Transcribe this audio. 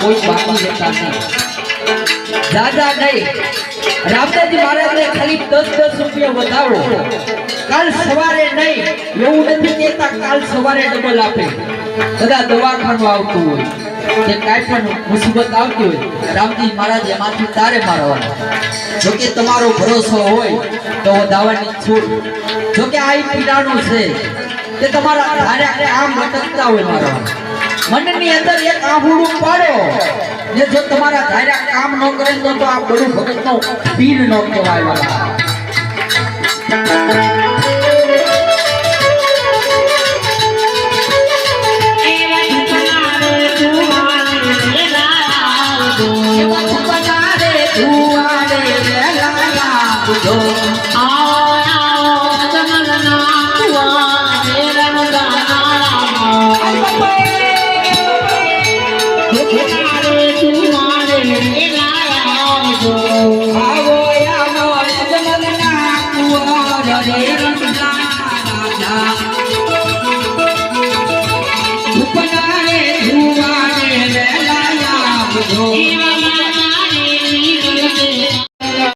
કોઈ બાકી રહેતા નહીં દાદા નહીં. રામદેવજી મહારાજને ખાલી દસ દસ રૂપિયા વધારો. કાલ સવારે નહીં. એવું નથી કહેતા કાલ સવારે ડબલ આપે. બધા દવાખાનું આવતું હોય. કે કાંઈ પણ મુસીબત આવતી હોય, રામજી મહારાજ એમાંથી તારે મારવાનું. જો કે તમારો ભરોસો હોય, તો વધાવવાની છૂટ જો કે આ પીડાનું છે, કે તમારા આમ અટકતા હોય મારવાનું. મનની અંદર એક આહુડું પાડો. જે જો તમારા ધાર્યા કામ ન કરે તો તો આ બડું ભગતનો પીર ન કહેવાય વાલા એવા કુંવર રે રંગના લાભ બુધો